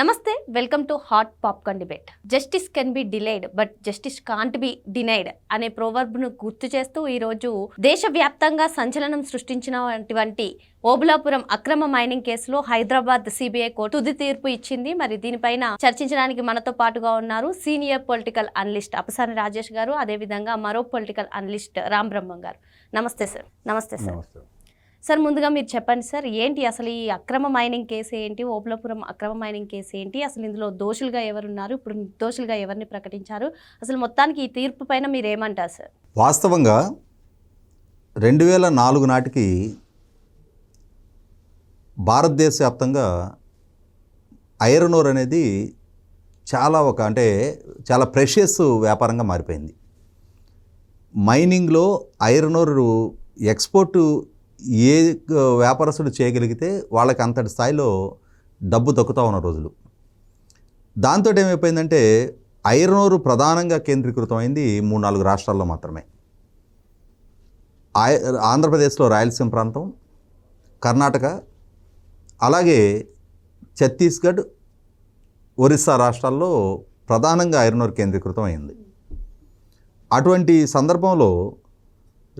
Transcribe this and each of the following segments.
నమస్తే welcome to hot popcorn debate. Justice can be delayed but justice can't be denied అనే ప్రోవర్బ్ను గుర్తు చేస్తూ ఈరోజు దేశవ్యాప్తంగా సంచలనం సృష్టించినటువంటి ఓబులాపురం అక్రమ మైనింగ్ కేసులో హైదరాబాద్ సిబిఐ కోర్టు తుది తీర్పు ఇచ్చింది. మరి దీనిపైన చర్చించడానికి మనతో పాటుగా ఉన్నారు senior political analyst Apasani Rajesh garu అదేవిధంగా మరో పొలిటికల్ అనలిస్ట్ రామ్ బ్రహ్మం గారు. నమస్తే సార్. నమస్తే సార్. సార్ ముందుగా మీరు చెప్పండి సార్ ఏంటి అసలు ఈ అక్రమ మైనింగ్ కేసు ఏంటి? ఓపులపురం అక్రమ మైనింగ్ కేసు ఏంటి? అసలు ఇందులో దోషులుగా ఎవరున్నారు? ఇప్పుడు దోషులుగా ఎవరిని ప్రకటించారు? అసలు మొత్తానికి ఈ తీర్పు పైన మీరు ఏమంటారు సార్? వాస్తవంగా రెండు వేల నాలుగు నాటికి భారతదేశ వ్యాప్తంగా ఐరన్ ఓర్ అనేది చాలా ఒక అంటే చాలా ప్రెషియస్ వ్యాపారంగా మారిపోయింది. మైనింగ్లో ఐరన్ ఓర్ ఎక్స్పోర్టు ఏ వ్యాపారస్తుడు చేయగలిగితే వాళ్ళకి అంతటి స్థాయిలో డబ్బు దక్కుతా ఉన్న రోజులు. దాంతో ఏమైపోయిందంటే ఐరన్ ఓర్ ప్రధానంగా కేంద్రీకృతమైంది మూడు నాలుగు రాష్ట్రాల్లో మాత్రమే. ఆంధ్రప్రదేశ్లో రాయలసీమ ప్రాంతం కర్ణాటక అలాగే ఛత్తీస్గఢ్ ఒరిస్సా రాష్ట్రాల్లో ప్రధానంగా ఐరన్ ఓర్ కేంద్రీకృతం అయింది అటువంటి సందర్భంలో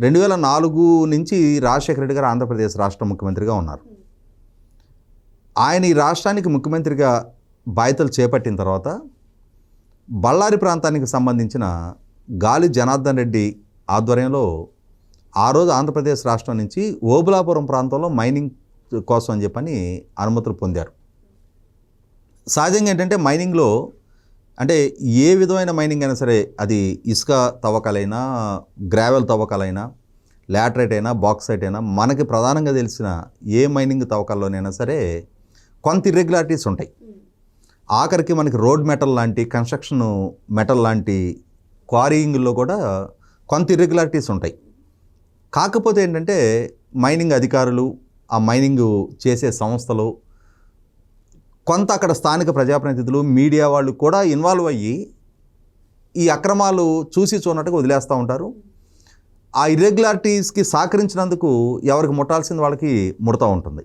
రెండు వేల నాలుగు నుంచి రాజశేఖర రెడ్డి గారు ఆంధ్రప్రదేశ్ రాష్ట్ర ముఖ్యమంత్రిగా ఉన్నారు. ఆయన ఈ రాష్ట్రానికి ముఖ్యమంత్రిగా బాధ్యతలు చేపట్టిన తర్వాత బళ్ళారి ప్రాంతానికి సంబంధించిన గాలి జనార్దన్ రెడ్డి ఆధ్వర్యంలో ఆ రోజు ఆంధ్రప్రదేశ్ రాష్ట్రం నుంచి ఓబులాపురం ప్రాంతంలో మైనింగ్ కోసం అని చెప్పని అనుమతులు పొందారు. సహజంగా ఏంటంటే మైనింగ్లో అంటే ఏ విధమైన మైనింగ్ అయినా సరే అది ఇసుక తవ్వకాలైనా గ్రావెల్ తవ్వకాలైనా లాటరైట్ అయినా బాక్సైట్ అయినా మనకి ప్రధానంగా తెలిసిన ఏ మైనింగ్ తవ్వకాల్లోనైనా సరే కొంత ఇర్రెగ్యులారిటీస్ ఉంటాయి. ఆఖరికి మనకి రోడ్ మెటల్ లాంటి కన్స్ట్రక్షన్ మెటల్ లాంటి క్వారీయింగ్లో కూడా కొంత ఇర్రెగ్యులారిటీస్ ఉంటాయి. కాకపోతే ఏంటంటే మైనింగ్ అధికారులు ఆ మైనింగ్ చేసే సంస్థలు కొంత అక్కడ స్థానిక ప్రజాప్రతినిధులు మీడియా వాళ్ళు కూడా ఇన్వాల్వ్ అయ్యి ఈ అక్రమాలు చూసి చూడనట్టుగా వదిలేస్తూ ఉంటారు. ఆ ఇర్రెగ్యులారిటీస్కి సహకరించినందుకు ఎవరికి ముట్టాల్సింది వాళ్ళకి ముడతా ఉంటుంది.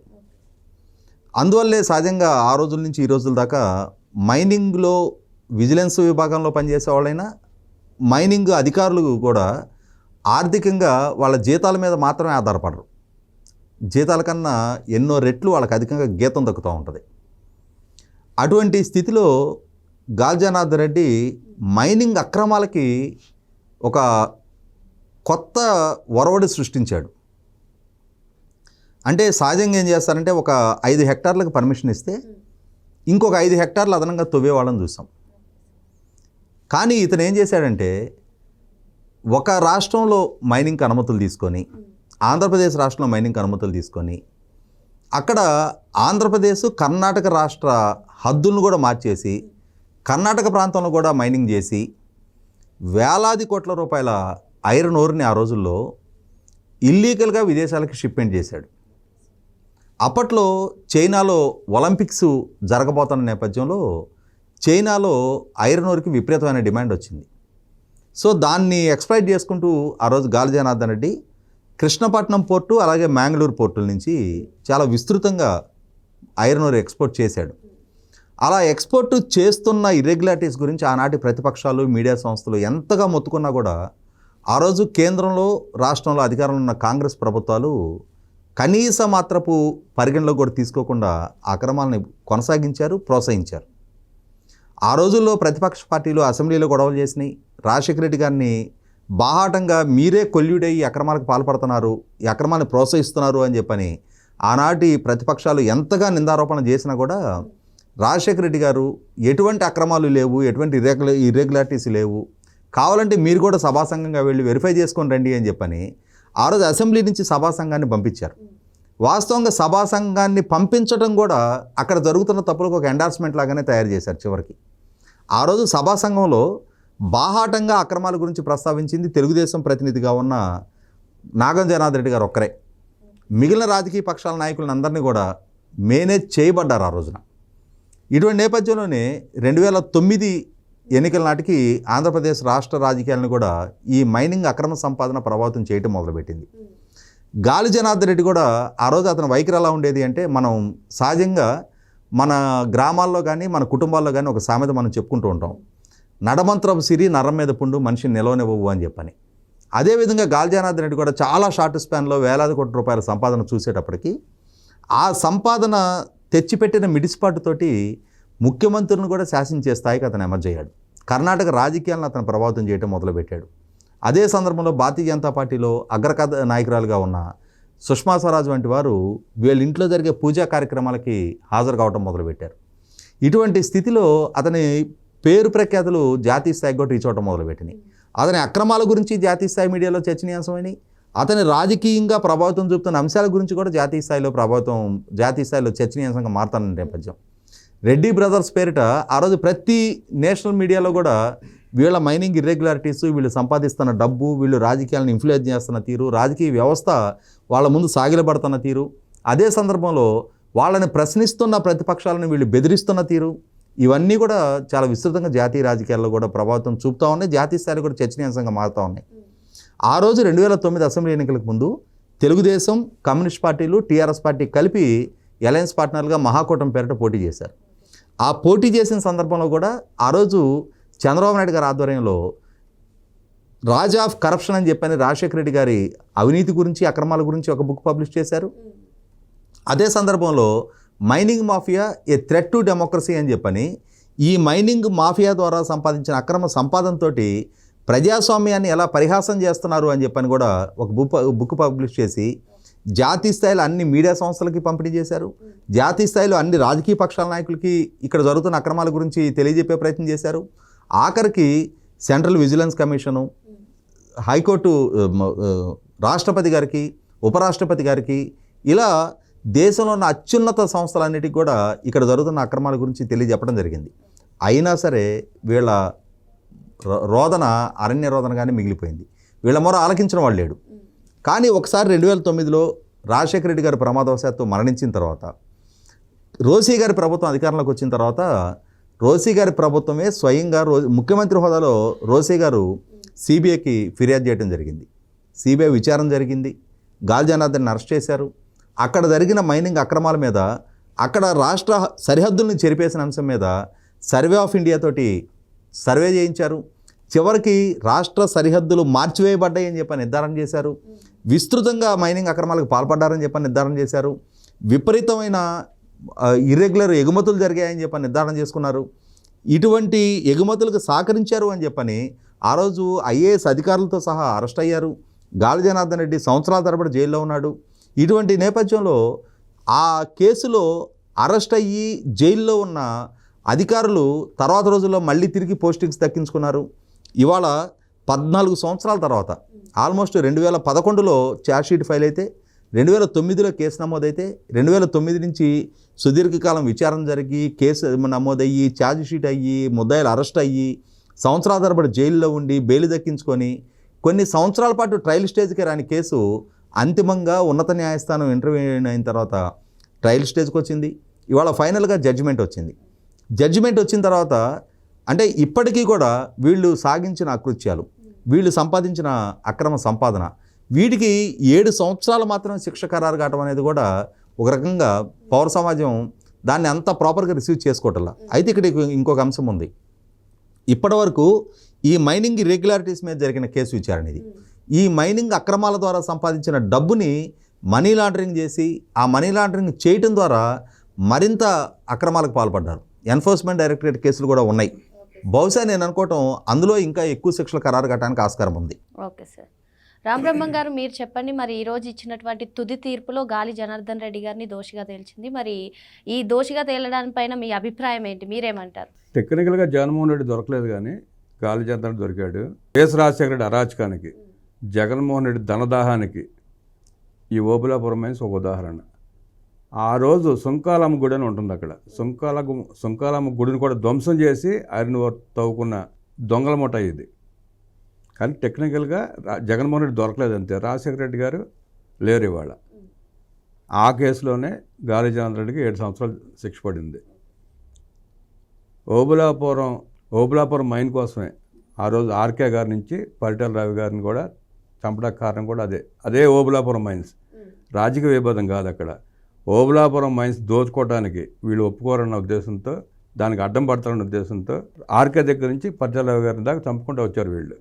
అందువల్లే సహజంగా ఆ రోజుల నుంచి ఈ రోజుల దాకా మైనింగ్లో విజిలెన్స్ విభాగంలో పనిచేసే వాళ్ళైనా మైనింగ్ అధికారులు కూడా ఆర్థికంగా వాళ్ళ జీతాల మీద మాత్రమే ఆధారపడరు. జీతాల కన్నా ఎన్నో రెట్లు వాళ్ళకి అధికంగా గీతం దక్కుతూ ఉంటుంది. అటువంటి స్థితిలో గాల్జనాథ్ రెడ్డి మైనింగ్ అక్రమాలకి ఒక కొత్త ఒరవడి సృష్టించాడు. అంటే సహజంగా ఏం చేస్తారంటే ఒక ఐదు హెక్టార్లకు పర్మిషన్ ఇస్తే ఇంకొక ఐదు హెక్టార్లు అదనంగా తవ్వే చూస్తాం. చూసాం కానీ ఇతను ఏం చేశాడంటే ఒక రాష్ట్రంలో మైనింగ్కి అనుమతులు తీసుకొని ఆంధ్రప్రదేశ్ రాష్ట్రంలో మైనింగ్కి అనుమతులు తీసుకొని అక్కడ ఆంధ్రప్రదేశ్ కర్ణాటక రాష్ట్ర హద్దులను కూడా మార్చేసి కర్ణాటక ప్రాంతంలో కూడా మైనింగ్ చేసి వేలాది కోట్ల రూపాయల ఐరన్ ఓర్ని ఆ రోజుల్లో ఇల్లీగల్గా విదేశాలకు షిప్మెంట్ చేశాడు. అప్పట్లో చైనాలో ఒలింపిక్స్ జరగబోతున్న నేపథ్యంలో చైనాలో ఐరన్ ఓర్కి విపరీతమైన డిమాండ్ వచ్చింది. సో దాన్ని ఎక్స్ప్లైట్ చేసుకుంటూ ఆ రోజు గాలి జనార్దన్ రెడ్డి కృష్ణపట్నం పోర్టు అలాగే మ్యాంగ్లూరు పోర్టుల నుంచి చాలా విస్తృతంగా ఐరన్ ఓర్ ఎక్స్పోర్ట్ చేశాడు. అలా ఎక్స్పోర్ట్ చేస్తున్న ఇర్రెగ్యులారిటీస్ గురించి ఆనాటి ప్రతిపక్షాలు మీడియా సంస్థలు ఎంతగా మొత్తుకున్నా కూడా ఆ రోజు కేంద్రంలో రాష్ట్రంలో అధికారంలో ఉన్న కాంగ్రెస్ ప్రభుత్వాలు కనీస మాత్రపు పరిగణలో కూడా తీసుకోకుండా ఆ అక్రమాలని కొనసాగించారు ప్రోత్సహించారు. ఆ రోజుల్లో ప్రతిపక్ష పార్టీలు అసెంబ్లీలో గొడవలు చేసినాయి. రాజశేఖర రెడ్డి గారిని బాహాటంగా మీరే కొల్యుడై ఈ అక్రమాలకు పాల్పడుతున్నారు ఈ అక్రమాన్ని ప్రోత్సహిస్తున్నారు అని చెప్పని ఆనాటి ప్రతిపక్షాలు ఎంతగా నిందారోపణ చేసినా కూడా రాజశేఖర రెడ్డి గారు ఎటువంటి అక్రమాలు లేవు ఎటువంటి ఇర్రెగ్యుల ఇర్రెగ్యులారిటీస్ లేవు. కావాలంటే మీరు కూడా సభా సంఘంగా వెళ్ళి వెరిఫై చేసుకొని రండి అని చెప్పని ఆ రోజు అసెంబ్లీ నుంచి సభా సంఘాన్ని పంపించారు. వాస్తవంగా సభా సంఘాన్ని పంపించడం కూడా అక్కడ జరుగుతున్న తప్పులకు ఒక ఎండార్స్మెంట్ లాగానే తయారు చేశారు చివరికి. ఆ రోజు సభా సంఘంలో బాహాటంగా అక్రమాల గురించి ప్రస్తావించింది తెలుగుదేశం ప్రతినిధిగా ఉన్న నాగం జనార్దన్ రెడ్డి గారు ఒక్కరే. మిగిలిన రాజకీయ పక్షాల నాయకులను అందరినీ కూడా మేనేజ్ చేయబడ్డారు ఆ రోజున. ఇటువంటి నేపథ్యంలోనే రెండు వేల తొమ్మిది ఎన్నికల నాటికి ఆంధ్రప్రదేశ్ రాష్ట్ర రాజకీయాలను కూడా ఈ మైనింగ్ అక్రమ సంపాదన ప్రభావితం చేయటం మొదలుపెట్టింది. గాలి జనార్దన్ రెడ్డి కూడా ఆ రోజు అతని వైఖరి ఎలా ఉండేది అంటే మనం సహజంగా మన గ్రామాల్లో కానీ మన కుటుంబాల్లో కానీ ఒక సామెత మనం చెప్పుకుంటూ ఉంటాం. నడమంత్రపు సిరి నరం మీద పుండు మనిషిని నిలవనివ్వవు అని చెప్పని. అదేవిధంగా గాల్జానాథ్ రెడ్డి కూడా చాలా షార్ట్ స్పాన్లో వేలాది కోట్ల రూపాయల సంపాదన చూసేటప్పటికి ఆ సంపాదన తెచ్చిపెట్టిన మిడిసిపాటుతోటి ముఖ్యమంత్రిని కూడా శాసించే స్థాయికి అతను ఎమర్జ్ అయ్యాడు. కర్ణాటక రాజకీయాలను అతను ప్రభావితం చేయడం మొదలుపెట్టాడు. అదే సందర్భంలో భారతీయ జనతా పార్టీలో అగ్రకథ నాయకురాలుగా ఉన్న సుష్మా స్వరాజ్ వంటి వారు వీళ్ళ ఇంట్లో జరిగే పూజా కార్యక్రమాలకి హాజరు కావడం మొదలుపెట్టారు. ఇటువంటి స్థితిలో అతని పేరు ప్రఖ్యాతులు జాతీయ స్థాయికి కూడా రీచ్ అవడం మొదలుపెట్టినాయి. అతని అక్రమాల గురించి జాతీయ స్థాయి మీడియాలో చర్చనీయాంశమైనవి అతని రాజకీయంగా ప్రభావితం చూపుతున్న అంశాల గురించి కూడా జాతీయ స్థాయిలో ప్రభావితం జాతీయ స్థాయిలో చర్చనీయాంశంగా మారుతాన నేపథ్యం. రెడ్డి బ్రదర్స్ పేరిట ఆ రోజు ప్రతి నేషనల్ మీడియాలో కూడా వీళ్ళ మైనింగ్ ఇర్రెగ్యులారిటీస్ వీళ్ళు సంపాదిస్తున్న డబ్బు వీళ్ళు రాజకీయాలను ఇన్ఫ్లుయెన్స్ చేస్తున్న తీరు రాజకీయ వ్యవస్థ వాళ్ళ ముందు సాగిలపడుతున్న తీరు. అదే సందర్భంలో వాళ్ళని ప్రశ్నిస్తున్న ప్రతిపక్షాలను వీళ్ళు బెదిరిస్తున్న తీరు. ఇవన్నీ కూడా చాలా విస్తృతంగా జాతీయ రాజకీయాల్లో కూడా ప్రభావితం చూపుతూ ఉన్నాయి. జాతీయ స్థాయిలో కూడా చర్చనీయాంశంగా మారుతూ ఉన్నాయి. ఆ రోజు రెండు వేల తొమ్మిది అసెంబ్లీ ఎన్నికలకు ముందు తెలుగుదేశం కమ్యూనిస్ట్ పార్టీలు టీఆర్ఎస్ పార్టీ కలిపి అలయన్స్ పార్ట్నర్గా మహాకూటమి పేరిట పోటీ చేశారు. ఆ పోటీ చేసిన సందర్భంలో కూడా ఆ రోజు చంద్రబాబు నాయుడు గారి ఆధ్వర్యంలో రాజ్ ఆఫ్ కరప్షన్ అని చెప్పని రాజశేఖర రెడ్డి గారి అవినీతి గురించి అక్రమాల గురించి ఒక బుక్ పబ్లిష్ చేశారు. అదే సందర్భంలో mining mafia a threat to democracy అని చెప్పని ఈ మైనింగ్ మాఫియా ద్వారా సంపాదించిన అక్రమ సంపాదనతో ప్రజాస్వామ్యాన్ని ఎలా పరిహాసం చేస్తున్నారు అని చెప్పని కూడా ఒక బుక్ బుక్ పబ్లిష్ చేసి జాతీయ స్థాయిలో అన్ని మీడియా సంస్థలకి పంపిణీ చేశారు. జాతీయ స్థాయిలో అన్ని రాజకీయ పక్షాల నాయకులకి ఇక్కడ జరుగుతున్న అక్రమాల గురించి తెలియజెప్పే ప్రయత్నం చేశారు. ఆఖరికి సెంట్రల్ విజిలెన్స్ కమిషను హైకోర్టు రాష్ట్రపతి గారికి ఉపరాష్ట్రపతి గారికి ఇలా దేశంలో ఉన్న అత్యున్నత సంస్థలన్నిటికీ కూడా ఇక్కడ జరుగుతున్న అక్రమాల గురించి తెలియజెప్పడం జరిగింది. అయినా సరే వీళ్ళ రో- రోదన అరణ్య రోదనగానే మిగిలిపోయింది. వీళ్ళ మొర ఆలకించిన వాళ్ళు లేడు. కానీ ఒకసారి రెండు వేల తొమ్మిదిలో రాజశేఖర రెడ్డి గారు ప్రమాదవశాత్తు మరణించిన తర్వాత రోసీ గారి ప్రభుత్వం అధికారంలోకి వచ్చిన తర్వాత రోసీ గారి ప్రభుత్వమే స్వయంగా రో ముఖ్యమంత్రి హోదాలో రోసీ గారు సిబిఐకి ఫిర్యాదు చేయడం జరిగింది. సిబిఐ విచారణ జరిగింది. గాల్ జనార్దన్ అరెస్ట్ చేశారు. అక్కడ జరిగిన మైనింగ్ అక్రమాల మీద అక్కడ రాష్ట్ర సరిహద్దుల్ని చెరిపేసిన అంశం మీద సర్వే ఆఫ్ ఇండియా తోటి సర్వే చేయించారు. చివరికి రాష్ట్ర సరిహద్దులు మార్చివేయబడ్డాయని చెప్పి నిర్ధారణ చేశారు. విస్తృతంగా మైనింగ్ అక్రమాలకు పాల్పడ్డారని చెప్పి నిర్ధారణ చేశారు. విపరీతమైన ఇర్రెగ్యులర్ ఎగుమతులు జరిగాయని చెప్పి నిర్ధారణ చేసుకున్నారు. ఇటువంటి ఎగుమతులకు సహకరించారు అని చెప్పని ఆ రోజు ఐఏఎస్ అధికారులతో సహా అరెస్ట్ అయ్యారు. గాలి జనార్దన్ రెడ్డి సంవత్సరాల తరబడి జైల్లో ఉన్నాడు. ఇటువంటి నేపథ్యంలో ఆ కేసులో అరెస్ట్ అయ్యి జైల్లో ఉన్న అధికారులు తర్వాత రోజుల్లో మళ్ళీ తిరిగి పోస్టింగ్స్ దక్కించుకున్నారు. ఇవాళ పద్నాలుగు సంవత్సరాల తర్వాత ఆల్మోస్ట్ రెండు వేల పదకొండులో ఛార్జ్షీట్ ఫైల్ అయితే రెండు వేల తొమ్మిదిలో కేసు నమోదైతే రెండు వేల తొమ్మిది నుంచి సుదీర్ఘకాలం విచారణ జరిగి కేసు నమోదయ్యి ఛార్జ్షీట్ అయ్యి ముద్దాయిలు అరెస్ట్ అయ్యి సంవత్సరాల తరబడి జైల్లో ఉండి బెయిల్ దక్కించుకొని కొన్ని సంవత్సరాల పాటు ట్రయల్ స్టేజ్కి రాని కేసు అంతిమంగా ఉన్నత న్యాయస్థానం ఇంటర్వ్యూ అయిన తర్వాత ట్రయల్ స్టేజ్కి వచ్చింది. ఇవాళ ఫైనల్గా జడ్జిమెంట్ వచ్చింది. జడ్జిమెంట్ వచ్చిన తర్వాత అంటే ఇప్పటికీ కూడా వీళ్ళు సాగించిన అకృత్యాలు వీళ్ళు సంపాదించిన అక్రమ సంపాదన వీటికి ఏడు సంవత్సరాలు మాత్రం శిక్ష ఖరారు కావడం అనేది కూడా ఒక రకంగా పౌర సమాజం దాన్ని అంత ప్రాపర్గా రిసీవ్ చేసుకోవటంలా అయితే ఇక్కడ ఇంకొక అంశం ఉంది. ఇప్పటివరకు ఈ మైనింగ్ రెగ్యులారిటీస్ మీద జరిగిన కేసు విచారణ ఇది. ఈ మైనింగ్ అక్రమాల ద్వారా సంపాదించిన డబ్బుని మనీ లాండరింగ్ చేసి ఆ మనీ లాండరింగ్ చేయటం ద్వారా మరింత అక్రమాలకు పాల్పడ్డారు. ఎన్ఫోర్స్మెంట్ డైరెక్టరేట్ కేసులు కూడా ఉన్నాయి. బహుశా నేను అనుకోవటం అందులో ఇంకా ఎక్కువ శిక్షలు ఖరారు కట్టడానికి ఆస్కారం ఉంది. Okay sir. రామ్ బ్రహ్మం గారు మీరు చెప్పండి మరి ఈ రోజు ఇచ్చినటువంటి తుది తీర్పులో గాలి జనార్దన్ రెడ్డి గారిని దోషిగా తేల్చింది. మరి ఈ దోషిగా తేలడానిపైన మీ అభిప్రాయం ఏంటి? మీరేమంటారు? టెక్నికల్గా జగన్మోహన్ రెడ్డి దొరకలేదు కానీ గాలి చంద్రుడు దొరికాడు. వైఎస్ రాజశేఖర రెడ్డి అరాచకానికి. జగన్మోహన్ రెడ్డి ధనదాహానికి ఈ ఓబులాపురం మైన్స్ ఒక ఉదాహరణ ఆ రోజు సుంకాలమ్మ గుడి అని ఉంటుంది అక్కడ. సుంకాల సుంకాలమ్మ గుడిని కూడా ధ్వంసం చేసి ఆయన తవ్వుకున్న దొంగల మూట ఇది. కానీ టెక్నికల్గా రా- జగన్మోహన్ రెడ్డి దొరకలేదు అంతే. రాజశేఖర రెడ్డి గారు లేరు ఇవాళ. ఆ కేసులోనే గాలి రెడ్డికి ఏడు సంవత్సరాలు శిక్ష పడింది. ఓబులాపురం ఓబులాపురం మైన్ కోసమే ఆ రోజు ఆర్కే గారి నుంచి పరిటాల రవి గారిని కూడా చంపడానికి కారణం కూడా అదే. అదే ఓబులాపురం మైన్స్. రాజకీయ విభేదం కాదు అక్కడ. ఓబులాపురం మైన్స్ దోచుకోవడానికి వీళ్ళు ఒప్పుకోరన్న ఉద్దేశంతో దానికి అడ్డం పడతారన్న ఉద్దేశంతో ఆర్కే దగ్గర నుంచి పర్జారావు గారి దాకా చంపుకుంటూ వచ్చారు వీళ్ళు.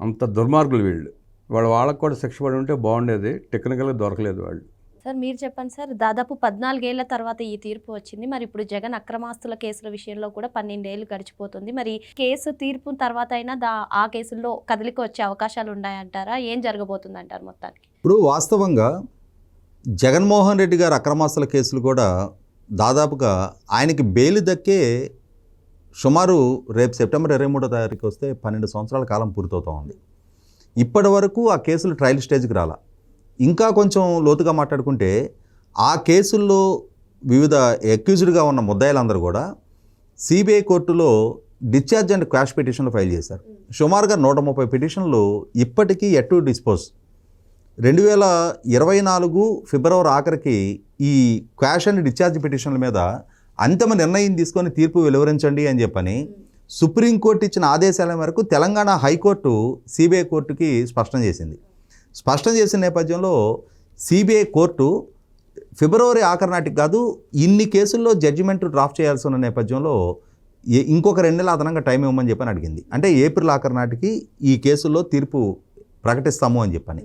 అంత దుర్మార్గులు వీళ్ళు. వాళ్ళ వాళ్ళకు కూడా శిక్ష పడి ఉంటే బాగుండేది. టెక్నికల్గా దొరకలేదు వాళ్ళు. సార్ మీరు చెప్పండి సార్. దాదాపు పద్నాలుగేళ్ళ తర్వాత ఈ తీర్పు వచ్చింది. మరి ఇప్పుడు జగన్ అక్రమాస్తుల కేసుల విషయంలో కూడా పన్నెండేళ్ళు గడిచిపోతుంది. మరి కేసు తీర్పు తర్వాత అయినా దా ఆ కేసుల్లో కదలిక వచ్చే అవకాశాలు ఉన్నాయంటారా? ఏం జరగబోతుంది అంటారు మొత్తానికి? ఇప్పుడు వాస్తవంగా జగన్మోహన్ రెడ్డి గారు అక్రమాస్తుల కేసులు కూడా దాదాపుగా ఆయనకి బెయిల్ దక్కే సుమారు రేపు సెప్టెంబర్ ఇరవై మూడో తారీఖు వస్తే పన్నెండు సంవత్సరాల కాలం పూర్తవుతూ ఉంది. ఇప్పటి వరకు ఆ కేసులు ట్రయల్ స్టేజ్కి రాలా. ఇంకా కొంచెం లోతుగా మాట్లాడుకుంటే ఆ కేసుల్లో వివిధ అక్యూజ్డ్గా ఉన్న ముద్దాయిలందరూ కూడా సిబిఐ కోర్టులో డిశ్చార్జ్ అండ్ క్వాష్ పిటిషన్లు ఫైల్ చేశారు. సుమారుగా నూట ముప్పై పిటిషన్లు ఇప్పటికీ ఎట్ డిస్పోజ్. రెండు వేల ఇరవై నాలుగు ఫిబ్రవరి ఆఖరికి ఈ క్వాష్ అండ్ డిశ్చార్జ్ పిటిషన్ల మీద అంతిమ నిర్ణయం తీసుకొని తీర్పు వెలువరించండి అని చెప్పని సుప్రీంకోర్టు ఇచ్చిన ఆదేశాల మేరకు తెలంగాణ హైకోర్టు సిబిఐ కోర్టుకి స్పష్టం చేసింది. స్పష్టం చేసిన నేపథ్యంలో సిబిఐ కోర్టు ఫిబ్రవరి ఆఖరి నాటికి కాదు ఇన్ని కేసుల్లో జడ్జిమెంట్ డ్రాఫ్ట్ చేయాల్సి ఉన్న నేపథ్యంలో ఏ- ఇంకొక రెండు నెలల అదనంగా టైం ఇవ్వమని చెప్పని అడిగింది. అంటే ఏప్రిల్ ఆఖరి నాటికి ఈ కేసుల్లో తీర్పు ప్రకటిస్తాము అని చెప్పని.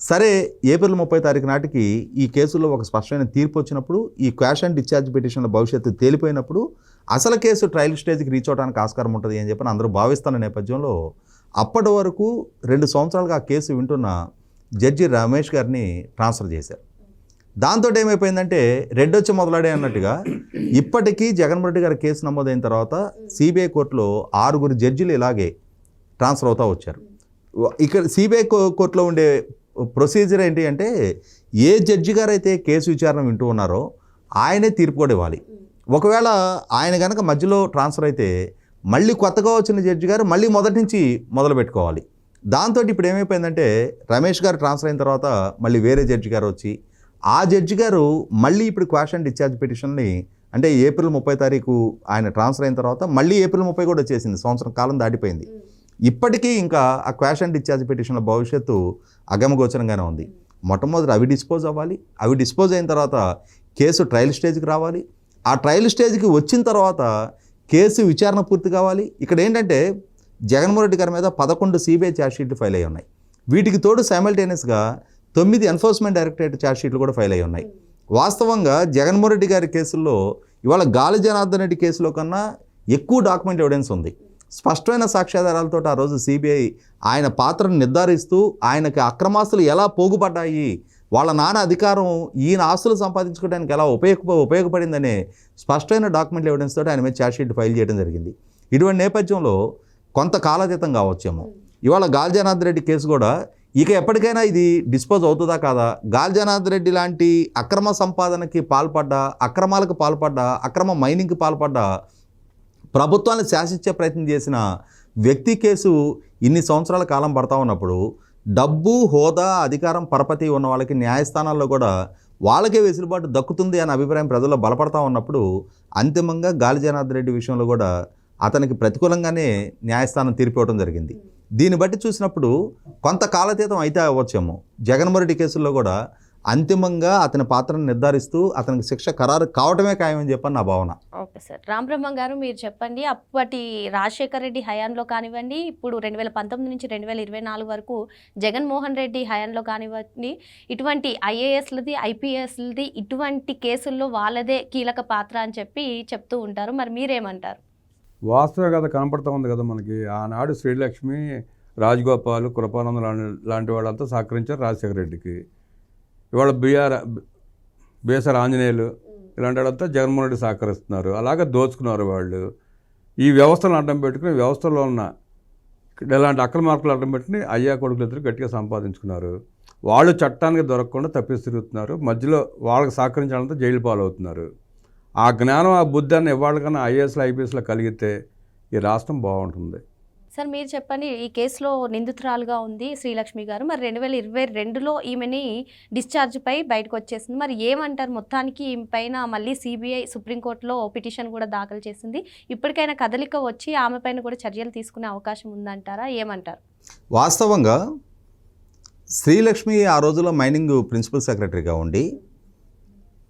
సరే ఏప్రిల్ ముప్పై తారీఖు నాటికి ఈ కేసులో ఒక స్పష్టమైన తీర్పు వచ్చినప్పుడు ఈ క్వాష్ అండ్ డిశ్చార్జ్ పిటిషన్ల భవిష్యత్తు తేలిపోయినప్పుడు అసలు కేసు ట్రయల్ స్టేజ్కి రీచ్ అవడానికి ఆస్కారం ఉంటుంది అని చెప్పని అందరూ భావిస్తున్న నేపథ్యంలో అప్పటి వరకు రెండు సంవత్సరాలుగా ఆ కేసు వింటున్న జడ్జి రమేష్ గారిని ట్రాన్స్ఫర్ చేశారు. దాంతో ఏమైపోయిందంటే రెడ్ వచ్చి మొదలాడే అన్నట్టుగా ఇప్పటికీ జగన్మోహన్ రెడ్డి గారి కేసు నమోదైన తర్వాత సిబిఐ కోర్టులో ఆరుగురు జడ్జిలు ఇలాగే ట్రాన్స్ఫర్ అవుతూ వచ్చారు. ఇక్కడ సిబిఐ కోర్టులో ఉండే ప్రొసీజర్ ఏంటి అంటే ఏ జడ్జి గారు అయితే కేసు విచారణ వింటూ ఉన్నారో ఆయనే తీర్పు కూడా ఇవ్వాలి. ఒకవేళ ఆయన కనుక మధ్యలో ట్రాన్స్ఫర్ అయితే మళ్ళీ కొత్తగా వచ్చిన జడ్జి గారు మళ్ళీ మొదటి నుంచి మొదలు పెట్టుకోవాలి దాంతో ఇప్పుడు ఏమైపోయిందంటే రమేష్ గారు ట్రాన్స్ఫర్ అయిన తర్వాత మళ్ళీ వేరే జడ్జి గారు వచ్చి ఆ జడ్జి గారు మళ్ళీ ఇప్పుడు క్వాష్ అండ్ డిశ్చార్జ్ పిటిషన్ని అంటే ఏప్రిల్ ముప్పై తారీఖు ఆయన ట్రాన్స్ఫర్ అయిన తర్వాత మళ్ళీ ఏప్రిల్ ముప్పై కూడా వచ్చేసింది సంవత్సరం కాలం దాటిపోయింది. ఇప్పటికీ ఇంకా ఆ క్వాష్ అండ్ డిశ్చార్జ్ పిటిషన్ల భవిష్యత్తు అగమగోచరంగానే ఉంది. మొట్టమొదటి అవి డిస్పోజ్ అవ్వాలి అవి డిస్పోజ్ అయిన తర్వాత కేసు ట్రయల్ స్టేజ్కి రావాలి. ఆ ట్రయల్ స్టేజ్కి వచ్చిన తర్వాత కేసు విచారణ పూర్తి కావాలి. ఇక్కడ ఏంటంటే జగన్మోహన్ రెడ్డి గారి మీద పదకొండు సిబిఐ ఛార్జ్షీట్లు ఫైల్ అయ్యి ఉన్నాయి. వీటికి తోడు సైమల్టేనియస్గా తొమ్మిది ఎన్ఫోర్స్మెంట్ డైరెక్టరేట్ ఛార్జ్షీట్లు కూడా ఫైల్ అయ్యి ఉన్నాయి. వాస్తవంగా జగన్మోహన్ రెడ్డి గారి కేసుల్లో ఇవాళ గాలి జనార్దన్ రెడ్డి కేసులో కన్నా ఎక్కువ డాక్యుమెంట్ ఎవిడెన్స్ ఉంది. స్పష్టమైన సాక్ష్యాధారాలతో ఆ రోజు సిబిఐ ఆయన పాత్రను నిర్ధారిస్తూ ఆయనకి అక్రమాస్తులు ఎలా పోగుపడ్డాయి వాళ్ళ నాన్న అధికారం ఈయన ఆస్తులు సంపాదించుకోవడానికి ఎలా ఉపయోగ ఉపయోగపడిందనే స్పష్టమైన డాక్యుమెంట్ ఎవిడెన్స్ తోటి ఆయన మీద ఛార్జ్షీట్ ఫైల్ చేయడం జరిగింది. ఇటువంటి నేపథ్యంలో కొంత కాలాతీతం కావచ్చేమో. ఇవాళ గాలి రెడ్డి కేసు కూడా ఇక ఎప్పటికైనా ఇది డిస్పోజ్ అవుతుందా కాదా? గాలి రెడ్డి లాంటి అక్రమ సంపాదనకి పాల్పడ్డా అక్రమాలకు పాల్పడ్డా అక్రమ మైనింగ్కి పాల్పడ్డా ప్రభుత్వాన్ని శాసించే ప్రయత్నం చేసిన వ్యక్తి కేసు ఇన్ని సంవత్సరాల కాలం పడతా ఉన్నప్పుడు డబ్బు హోదా అధికారం పరపతి ఉన్న వాళ్ళకి న్యాయస్థానాల్లో కూడా వాళ్ళకే వెసులుబాటు దక్కుతుంది అనే అభిప్రాయం ప్రజల్లో బలపడతా ఉన్నప్పుడు అంతిమంగా గాలిజనాథ్ రెడ్డి విషయంలో కూడా అతనికి ప్రతికూలంగానే న్యాయస్థానం తీర్పు జరిగింది. దీన్ని బట్టి చూసినప్పుడు కొంత కాలతీతం అయితే అవ్వచ్చేమో. జగన్మోహన్ రెడ్డి కేసుల్లో కూడా అంతిమంగా అతని పాత్రను నిర్ధారిస్తూ అతనికి శిక్ష ఖరారు కావటమే ఖాయమని చెప్పని నా భావన. Okay sir. రామ్ బ్రహ్మ గారు మీరు చెప్పండి అప్పటి రాజశేఖర్ రెడ్డి హయాంలో కానివ్వండి ఇప్పుడు రెండు వేల పంతొమ్మిది నుంచి రెండు వేల ఇరవై నాలుగు వరకు జగన్మోహన్ రెడ్డి హయాంలో కానివ్వండి ఇటువంటి ఐఏఎస్లది ఐపీఎస్లది ఇటువంటి కేసుల్లో వాళ్ళదే కీలక పాత్ర అని చెప్పి చెప్తూ ఉంటారు. మరి మీరేమంటారు? వాస్తవ కథ కనపడతా ఉంది కదా మనకి. ఆనాడు శ్రీలక్ష్మి రాజగోపాల్ కృపానంద లాంటి లాంటి వాళ్ళంతా సహకరించారు రాజశేఖర రెడ్డికి. ఇవాళ బీఆర్ బీఎస్ఆర్ ఆంజనేయులు ఇలాంటి వాళ్ళంతా జగన్మోహన్ రెడ్డి సహకరిస్తున్నారు. అలాగే దోచుకున్నారు వాళ్ళు. ఈ వ్యవస్థను అడ్డం పెట్టుకుని వ్యవస్థలో ఉన్న ఇలాంటి అక్కల మార్కులు అడ్డం పెట్టుకుని అయ్యా కొడుకులు ఇద్దరు గట్టిగా సంపాదించుకున్నారు. వాళ్ళు చట్టానికి దొరకకుండా తప్పిసి తిరుగుతున్నారు. మధ్యలో వాళ్ళకి సహకరించాలంతా జైలు పాలవుతున్నారు. ఆ జ్ఞానం ఆ బుద్ధాన్ని అన్న ఇవాళకన్నా ఐఏఎస్లో ఐపీఎస్లో కలిగితే ఈ రాష్ట్రం బాగుంటుంది. సార్ మీరు చెప్పండి ఈ కేసులో నిందితురాలుగా ఉంది శ్రీలక్ష్మి గారు. మరి రెండు వేల ఇరవై రెండులో ఈమెని డిశ్చార్జ్పై బయటకు వచ్చేసింది మరి ఏమంటారు? మొత్తానికి ఈమె పైన మళ్ళీ సిబిఐ సుప్రీంకోర్టులో పిటిషన్ కూడా దాఖలు చేసింది. ఇప్పటికైనా కదలిక వచ్చి ఆమె పైన కూడా చర్యలు తీసుకునే అవకాశం ఉందంటారా? ఏమంటారు? వాస్తవంగా శ్రీలక్ష్మి ఆ రోజులో మైనింగ్ ప్రిన్సిపల్ సెక్రటరీగా ఉండి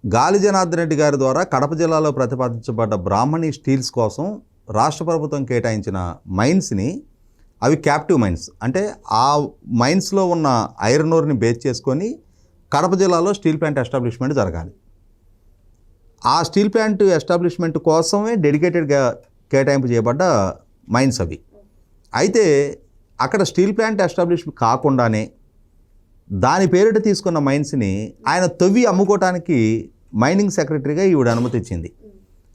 గాలి జనార్దన్ రెడ్డి గారి ద్వారా కడప జిల్లాలో ప్రతిపాదించబడ్డ బ్రాహ్మణి స్టీల్స్ కోసం రాష్ట్ర ప్రభుత్వం కేటాయించిన మైన్స్ని అవి క్యాప్టివ్ మైన్స్. అంటే ఆ మైన్స్లో ఉన్న ఐరన్ ఓర్ని బేస్ చేసుకొని కడప జిల్లాలో స్టీల్ ప్లాంట్ ఎస్టాబ్లిష్మెంట్ జరగాలి. ఆ స్టీల్ ప్లాంట్ ఎస్టాబ్లిష్మెంట్ కోసమే డెడికేటెడ్గా కేటాయింపు చేయబడ్డ మైన్స్ అవి. అయితే అక్కడ స్టీల్ ప్లాంట్ ఎస్టాబ్లిష్మెంట్ కాకుండానే దాని పేరిట తీసుకున్న మైన్స్ని ఆయన తవ్వి అమ్ముకోవటానికి మైనింగ్ సెక్రటరీగా ఈవిడ అనుమతి ఇచ్చింది.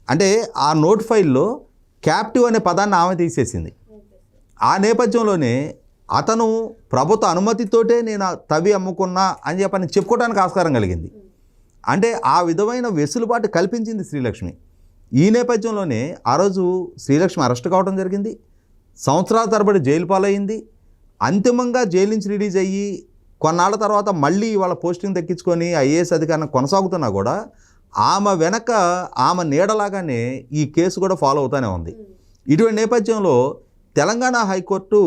అంటే ఆ నోట్ ఫైల్లో క్యాప్టివ్ అనే పదాన్ని ఆమె తీసేసింది. ఆ నేపథ్యంలోనే అతను ప్రభుత్వ అనుమతితోటే నేను తవి తవ్వి అమ్ముకున్నా అని చెప్పని చెప్పుకోవడానికి ఆస్కారం కలిగింది. అంటే ఆ విధమైన వెసులుబాటు కల్పించింది శ్రీలక్ష్మి. ఈ నేపథ్యంలోనే ఆ రోజు శ్రీలక్ష్మి అరెస్ట్ కావడం జరిగింది. సంవత్సరాల తరబడి జైలు పాలయ్యింది. అంతిమంగా జైలు నుంచి రిలీజ్ అయ్యి కొన్నాళ్ళ తర్వాత మళ్ళీ వాళ్ళ పోస్టింగ్ దక్కించుకొని ఐఏఎస్ అధికారం కొనసాగుతున్నా కూడా ఆమె వెనక ఆమె నీడలాగానే ఈ కేసు కూడా ఫాలో అవుతూనే ఉంది. ఇటువంటి నేపథ్యంలో తెలంగాణ హైకోర్టు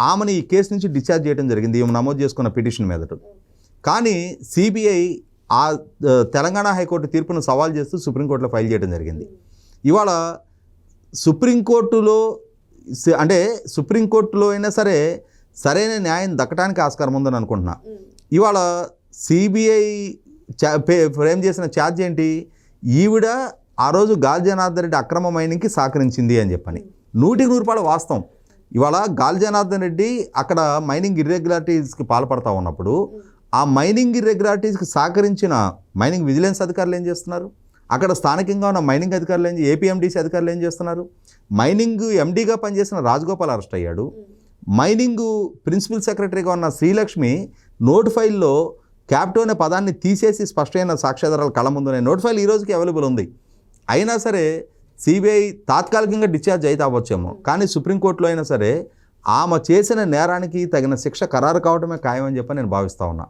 ఆమెను ఈ కేసు నుంచి డిశ్చార్జ్ చేయడం జరిగింది. ఈమె నమోదు చేసుకున్న పిటిషన్ మీదట. కానీ సిబిఐ ఆ తెలంగాణ హైకోర్టు తీర్పును సవాల్ చేస్తూ సుప్రీంకోర్టులో ఫైల్ చేయడం జరిగింది. ఇవాళ సుప్రీంకోర్టులో అంటే సుప్రీంకోర్టులో అయినా సరే సరైన న్యాయం దక్కడానికి ఆస్కారం ఉందని అనుకుంటున్నా. ఇవాళ సిబిఐ ఫ్రేమ్ చేసిన ఛార్జ్ ఏంటి? ఈవిడ ఆ రోజు గాల్జనార్దన్ రెడ్డి అక్రమ మైనింగ్కి సహకరించింది అని చెప్పని. నూటికి నూరు వాస్తవం. ఇవాళ గాల్జనార్దన్ రెడ్డి అక్కడ మైనింగ్ ఇర్రెగ్యులారిటీస్కి పాల్పడతా ఉన్నప్పుడు ఆ మైనింగ్ ఇర్రెగ్యులారిటీస్కి సహకరించిన మైనింగ్ విజిలెన్స్ అధికారులు ఏం చేస్తున్నారు? అక్కడ స్థానికంగా ఉన్న మైనింగ్ అధికారులు ఏం ఏపీఎండిసి అధికారులు ఏం చేస్తున్నారు? మైనింగ్ ఎండీగా పనిచేసిన రాజగోపాల్ అరెస్ట్ అయ్యాడు. మైనింగ్ ప్రిన్సిపల్ సెక్రటరీగా ఉన్న శ్రీలక్ష్మి నోట్ ఫైల్లో క్యాప్టో అనే పదాన్ని తీసేసి స్పష్టమైన సాక్ష్యాధారాలు కళ్ళ ముందునే నోట్ ఫైల్ ఈ రోజుకి అవైలబుల్ ఉంది. అయినా సరే సిబిఐ తాత్కాలికంగా డిశ్చార్జ్ అయితే అవ్వచ్చేమో. కానీ సుప్రీంకోర్టులో అయినా సరే ఆమె చేసిన నేరానికి తగిన శిక్ష ఖరారు కావడమే ఖాయం అని చెప్పి నేను భావిస్తా ఉన్నా.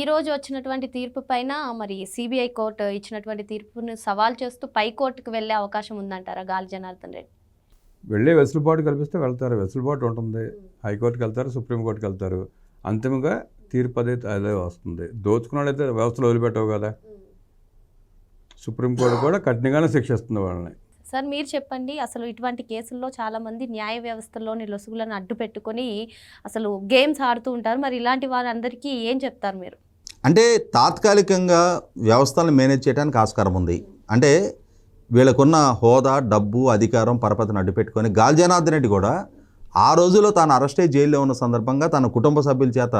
ఈ రోజు వచ్చినటువంటి తీర్పు పైన మరి సిబిఐ కోర్టు ఇచ్చినటువంటి తీర్పును సవాల్ చేస్తూ పై కోర్టుకు వెళ్ళే అవకాశం ఉందంటారా గాలి జనార్దన్ రెడ్డి? వెళ్ళే వెసులుబాటు కల్పిస్తే వెళ్తారు. వెసులుబాటు ఉంటుంది. హైకోర్టుకి వెళ్తారు సుప్రీంకోర్టుకి వెళ్తారు. అంతిమంగా తీర్పు అదే అదే వస్తుంది. దోచుకున్న వాళ్ళైతే వ్యవస్థలో వదిలిపెట్టవు కదా. సుప్రీంకోర్టు కూడా కఠినంగానే శిక్షిస్తుంది వాళ్ళని. సార్ మీరు చెప్పండి అసలు ఇటువంటి కేసుల్లో చాలా మంది న్యాయ వ్యవస్థలోని లొసుగులను అడ్డు పెట్టుకొని అసలు గేమ్స్ ఆడుతూ ఉంటారు. మరి ఇలాంటి వారందరికీ ఏం చెప్తారు మీరు? అంటే తాత్కాలికంగా వ్యవస్థలను మేనేజ్ చేయడానికి ఆస్కారం ఉంది. అంటే వీళ్ళకున్న హోదా డబ్బు అధికారం పరపతిని అడ్డుపెట్టుకొని గాలి జనార్దన్ రెడ్డి కూడా ఆ రోజులో తాను అరెస్ట్ అయ్యి జైల్లో ఉన్న సందర్భంగా తన కుటుంబ సభ్యుల చేత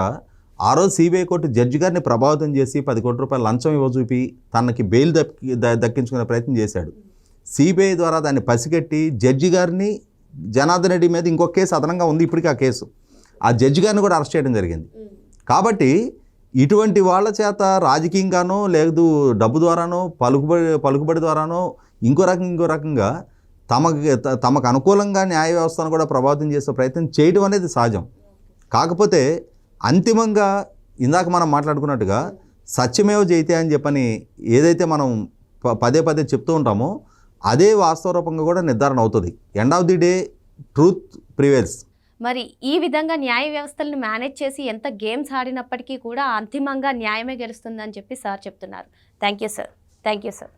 ఆ రోజు సిబిఐ కోర్టు జడ్జి గారిని ప్రభావితం చేసి పది కోట్ల రూపాయల లంచం ఇవ్వచూపి తనకి బెయిల్ దక్కి దక్కించుకునే ప్రయత్నం చేశాడు. సిబిఐ ద్వారా దాన్ని పసిగట్టి జడ్జి గారిని జనార్దన్ రెడ్డి మీద ఇంకొక కేసు అదనంగా ఉంది ఇప్పటికీ ఆ కేసు. ఆ జడ్జి గారిని కూడా అరెస్ట్ చేయడం జరిగింది. కాబట్టి ఇటువంటి వాళ్ళ చేత రాజకీయంగానో లేదు డబ్బు ద్వారానో పలుకుబడి పలుకుబడి ద్వారానో ఇంకో రకంగా ఇంకో రకంగా తమకి తమకు అనుకూలంగా న్యాయ వ్యవస్థను కూడా ప్రభావితం చేసే ప్రయత్నం చేయడం అనేది సహజం. కాకపోతే అంతిమంగా ఇందాక మనం మాట్లాడుకున్నట్టుగా సత్యమేవ జయితే అని చెప్పని ఏదైతే మనం ప- పదే పదే చెప్తూ ఉంటామో అదే వాస్తవ రూపంగా కూడా నిర్ధారణ అవుతుంది. End of the day truth prevails మరి ఈ విధంగా న్యాయ వ్యవస్థలను మేనేజ్ చేసి ఎంత గేమ్స్ ఆడినప్పటికీ కూడా అంతిమంగా న్యాయమే గెలుస్తుందని చెప్పి సార్ చెప్తున్నారు. Thank you sir thank you sir